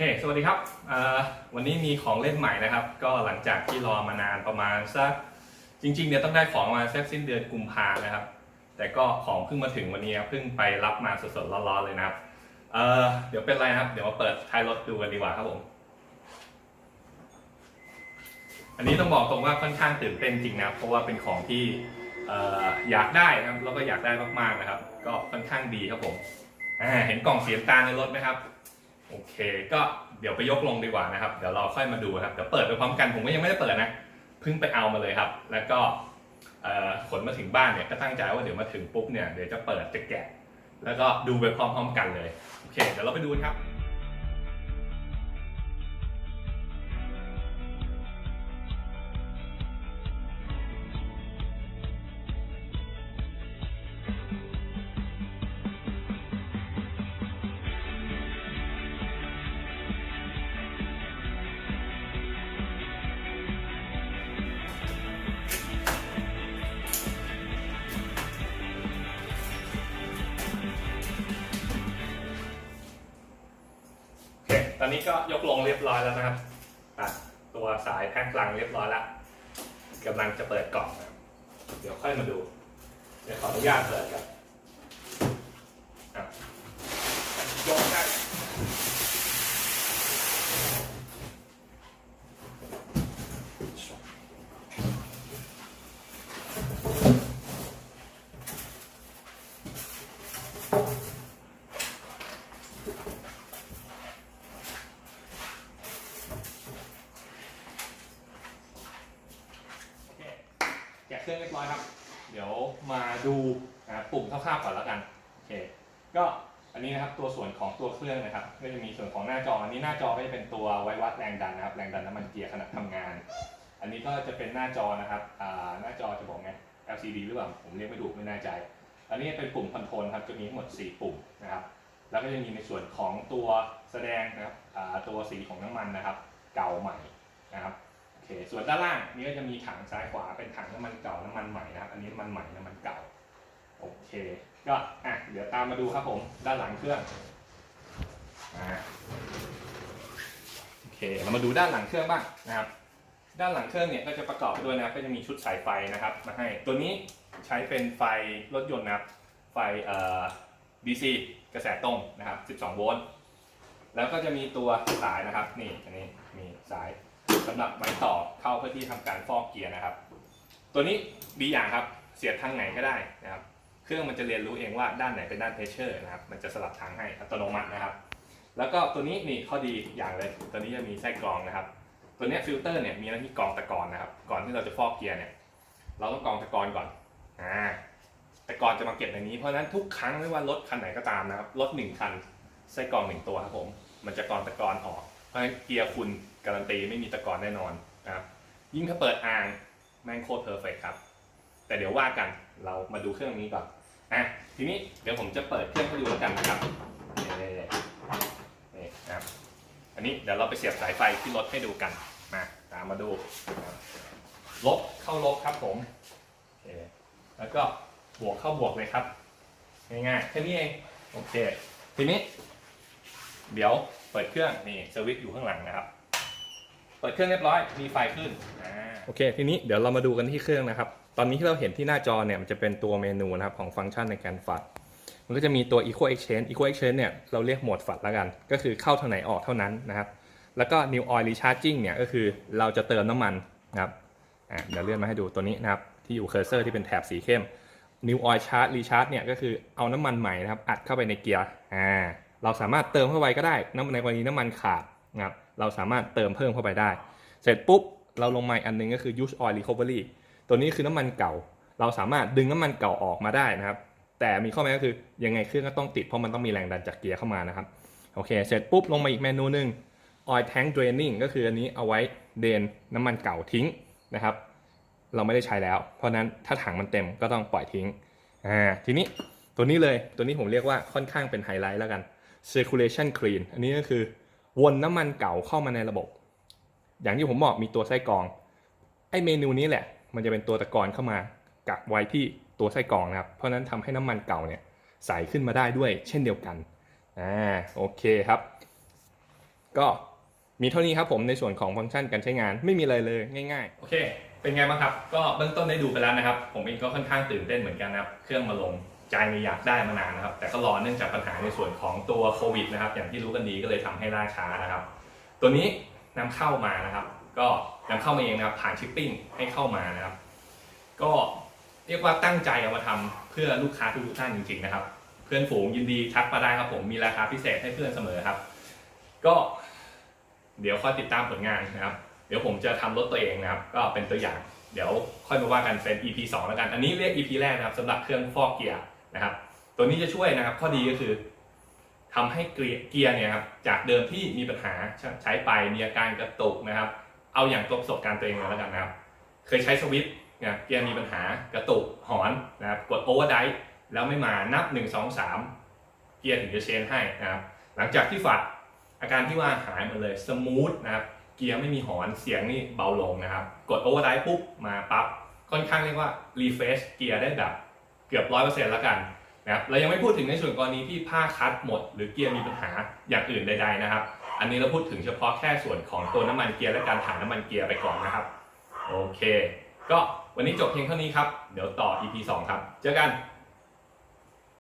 ค สวัสดีครับ วันนี้มีของเล่นใหม่นะครับ ก็หลังจากที่รอมานานประมาณสักจริงๆเนี่ยต้องได้ของมาสักสิ้นเดือนกุมภานะครับ แต่ก็ของเพิ่งมาถึงวันนี้ครับเพิ่งไปรับมาสดๆร้อนๆเลยนะครับเเดี๋ยวเป็นไรนะครับ เดี๋ยวมาเปิดท้ายรถดูกันดีกว่าครับผม อันนี้ต้องบอกตรงว่าค่อนข้างตื่นเต้นจริงนะเพราะว่าเป็นของที่ออยากได้นะครับแล้วก็อยากได้มากๆนะครับ ก็ค่อนข้างดีครับผมเห็นกล่องเสียงตาในรถไหมครับ โอเค ก็เดี๋ยวไปยกลงดีกว่านะครับ เดี๋ยวเราค่อยมาดูครับ เดี๋ยวเปิดไปพร้อมกัน ผมก็ยังไม่ได้เปิดนะ เพิ่งไปเอามาเลยครับ แล้วก็ขนมาถึงบ้านเนี่ยก็ตั้งใจว่าเดี๋ยวมาถึงปุ๊บเนี่ยเดี๋ยวจะเปิดจะแกะ แล้วก็ดูไปพร้อมๆกันเลย โอเค เดี๋ยวเราไปดูครับ ตอนนี้ก็ยกลงเรียบร้อยแล้วนะครับตัดตัวสายแพ็คกลังเรียบร้อยแล้วกำลังจะเปิดกล่องนะครับ เดี๋ยวค่อยมาดู เดี๋ยวขออนุญาตเปิดกันบอะยกได้โอเคแกะ เครื่องเรียบร้อยครับ เดี๋ยวมาดูนะปุ่มคร่าวๆก่อนแล้วกันโอเคก็อันนี้นะครับตัวส่วนของตัวเครื่องนะครับ ก็จะมีส่วนของหน้าจออันนี้หน้าจอก็จะเป็นตัวไว้วัดแรงดันนะครับ แรงดันน้ำมันเกียร์ขณะทำงาน อันนี้ก็จะเป็นหน้าจอนะครับอ่าหน้าจอจะบอกไง LCD หรือเปล่าผมเรียกไม่ถูกไม่แน่ใจ อันนี้เป็นปุ่มคอนโทรลครับจะมีทั้งหมด 4 ปุ่มนะครับแล้วก็จะมีในส่วนของตัวแสดงนะครับตัวสีของน้ำมันนะครับ เก่าใหม่นะครับ คส่วนด้านล่างนี่ก็จะมีถังซ้ายขวาเป็นถังน้ำมันเก่าน้ำมันใหม่นะครับอันนี้น้ำมันใหม่น้ำมันเก่าโอเคก็อะเดี๋ยวตามมาดูครับผมด้านหลังเครื่องอ่าโอเคเรามาดูด้านหลังเครื่องบ้างนะครับ ด้านหลังเครื่องเนี่ยก็จะประกอบไปด้วยนะก็จะมีชุดสายไฟนะครับมาให้ตัวนี้ใช้เป็นไฟรถยนต์นะครับไฟเอ่อ DC กระแสตรงนะครับ 12 โวลต์แล้วก็จะมีตัวสายนะครับนี่อันนี้มีสาย สำหรับไว้ต่อเข้าเพื่อที่ทำการฟอกเกียร์นะครับ ตัวนี้ดีอย่างครับเสียบทางไหนก็ได้นะครับ เครื่องมันจะเรียนรู้เองว่าด้านไหนเป็นด้านเพรสเชอร์นะครับ มันจะสลับทางให้อัตโนมัตินะครับ แล้วก็ตัวนี้นี่ข้อดีอย่างเลย ตัวนี้จะมีไส้กรองนะครับ ตัวนี้ฟิลเตอร์เนี่ยมีหน้าที่กรองตะกอนนะครับ ก่อนที่เราจะฟอกเกียร์เนี่ยเราต้องกรองตะกอนก่อนอ่าตะกอนจะมาเก็บในนี้ เพราะนั้นทุกครั้งไม่ว่ารถคันไหนก็ตามนะครับ รถหนึ่งคันไส้กรองหนึ่งตัวครับผม มันจะกรองตะกอนออก เพราะฉะนั้นเกียร์คุณการันตีไม่มีตะกอนแน่นอนนะครับยิ่งถ้าเปิดอ่างแม่งโคตรเพอร์เฟกครับ แต่เดี๋ยวว่ากันเรามาดูเครื่องนี้ก่อนอะทีนี้เดี๋ยวผมจะเปิดเครื่องให้ดูแล้วกันนะครับนี่นี่นะครับอันนี้เดี๋ยวเราไปเสียบสายไฟที่รถให้ดูกันมาตามมาดูลบเข้าลบครับผมโอเคแล้วก็บวกเข้าบวกเลยครับง่ายๆแค่นี้เองโอเค ทีนี้ เดี๋ยว เปิดเครื่องนี่สวิตช์อยู่ข้างหลังนะครับ เปิดเครื่องเรียบร้อยมีไฟขึ้นโอเค ทีนี้เดี๋ยวเรามาดูกันที่เครื่องนะครับ ตอนนี้ที่เราเห็นที่หน้าจอเนี่ยมันจะเป็นตัวเมนูนะครับของฟังก์ชันในการฝัด มันก็จะมีตัว Equal Exchange Equal Exchange เนี่ยเราเรียกโหมดฝัดแล้วกัน ก็คือเข้าทางไหนออกเท่านั้นนะครับ แล้วก็ New Oil Recharging เนี่ยก็คือเราจะเติมน้ำมันนะครับอะเดี๋ยวเลื่อนมาให้ดูตัวนี้นะครับที่อยู่เคอร์เซอร์ที่เป็นแถบสีเข้ม New Oil Charge Recharge เนี่ยก็คือเอาน้ำมันใหม่นะครับอัดเข้าไปในเกียร์อ่า เราสามารถเติมเข้าไปก็ได้น้ำในกรณีน้ำมันขาดนะครับเราสามารถเติมเพิ่มเข้าไปได้ เสร็จปุ๊บเราลงมาอันหนึงก็คือ use oil recovery ตัวนี้คือน้ำมันเก่า เราสามารถดึงน้ำมันเก่าออกมาได้นะครับ แต่มีข้อแม้ก็คือยังไงเครื่องก็ต้องติดเพราะมันต้องมีแรงดันจากเกียร์เข้ามานะครับโอเค เสร็จปุ๊บลงมาอีกเมนูหนึ่ง oil tank draining ก็คืออันนี้เอาไว้เดนน้ำมันเก่าทิ้งนะครับ เราไม่ได้ใช้แล้ว เพราะฉะนั้นถ้าถังมันเต็มก็ต้องปล่อยทิ้งอ่าทีนี้ตัวนี้เลยตัวนี้ผมเรียกว่าค่อนข้างเป็นไฮไลท์แล้วกัน circulation clean อันนี้ก็คือวนน้ำมันเก่าเข้ามาในระบบ อย่างที่ผมบอกมีตัวไส้กรอง ไอเมนูนี้แหละ มันจะเป็นตัวตะกอนเข้ามากักไว้ที่ตัวไส้กรองนะครับ เพราะนั้นทำให้น้ำมันเก่าเนี่ยใสขึ้นมาได้ด้วยเช่นเดียวกัน อ่า โอเคครับ ก็มีเท่านี้ครับผมในส่วนของฟังก์ชันการใช้งานไม่มีอะไรเลยง่าย ๆ โอเค เป็นไงบ้างครับ ก็เบื้องต้นได้ดูไปแล้วนะครับ ผมเองก็ค่อนข้างตื่นเต้นเหมือนกันนะครับ เครื่องมาลง ใจมีอยากได้มานานนะครับ แต่ก็รอเนื่องจากปัญหาในส่วนของตัวโควิดนะครับอย่างที่รู้กันดีก็เลยทำให้ล่าช้านะครับ ตัวนี้นำเข้ามานะครับ ก็นำเข้ามาเองนะครับผ่านชิปปิ้งให้เข้ามานะครับ ก็เรียกว่าตั้งใจเอามาทำเพื่อลูกค้าทุกท่านจริงๆนะครับ เพื่อนฝูงยินดีทักมาได้ครับผมมีราคาพิเศษให้เพื่อนเสมอครับ ก็เดี๋ยวค่อยติดตามผลงานนะครับ เดี๋ยวผมจะทำรถตัวเองนะครับ ก็เป็นตัวอย่าง เดี๋ยวค่อยมาว่ากันเป็น EP 2 แล้วกัน อันนี้เรียก EP แรกนะครับสำหรับเครื่องฟอกเกียร์ นะครับ ตัวนี้จะช่วยนะครับข้อดีก็คือทำให้เกียร์เนี่ยครับจากเดิมที่มีปัญหาใช้ไปมีอาการกระตุกนะครับ เอาอย่างตัวประสบการณ์ตัวเองเลยแล้วกันนะครับ เคยใช้สวิตช์เนี่ยเกียร์มีปัญหากระตุกหอนนะครับกดโอเวอร์ไดแล้วไม่มานับ 1 2 3 เกียร์ถึงจะเชนให้นะครับหลังจากที่ฝัดอาการที่ว่าหายหมดเลยสมูทนะครับเกียร์ไม่มีหอนเสียงนี่เบาลงนะครับ กดโอเวอร์ไดปุ๊บมาปั๊บค่อนข้างเรียกว่ารีเฟรชเกียร์ได้แบบ เกือบร้อยเปอร์เซ็นต์แล้วกันนะครับเรายังไม่พูดถึงในส่วนกรณีที่ผ้าคัดหมด หรือเกียร์มีปัญหาอย่างอื่นใด ๆนะครับ อันนี้เราพูดถึงเฉพาะแค่ส่วนของตัวน้ำมันเกียร์และการถ่ายน้ำมันเกียร์ไปก่อนนะครับ โอเค ก็วันนี้จบเพียงเท่านี้ครับ เดี๋ยวต่อ EP 2 ครับ เจอกัน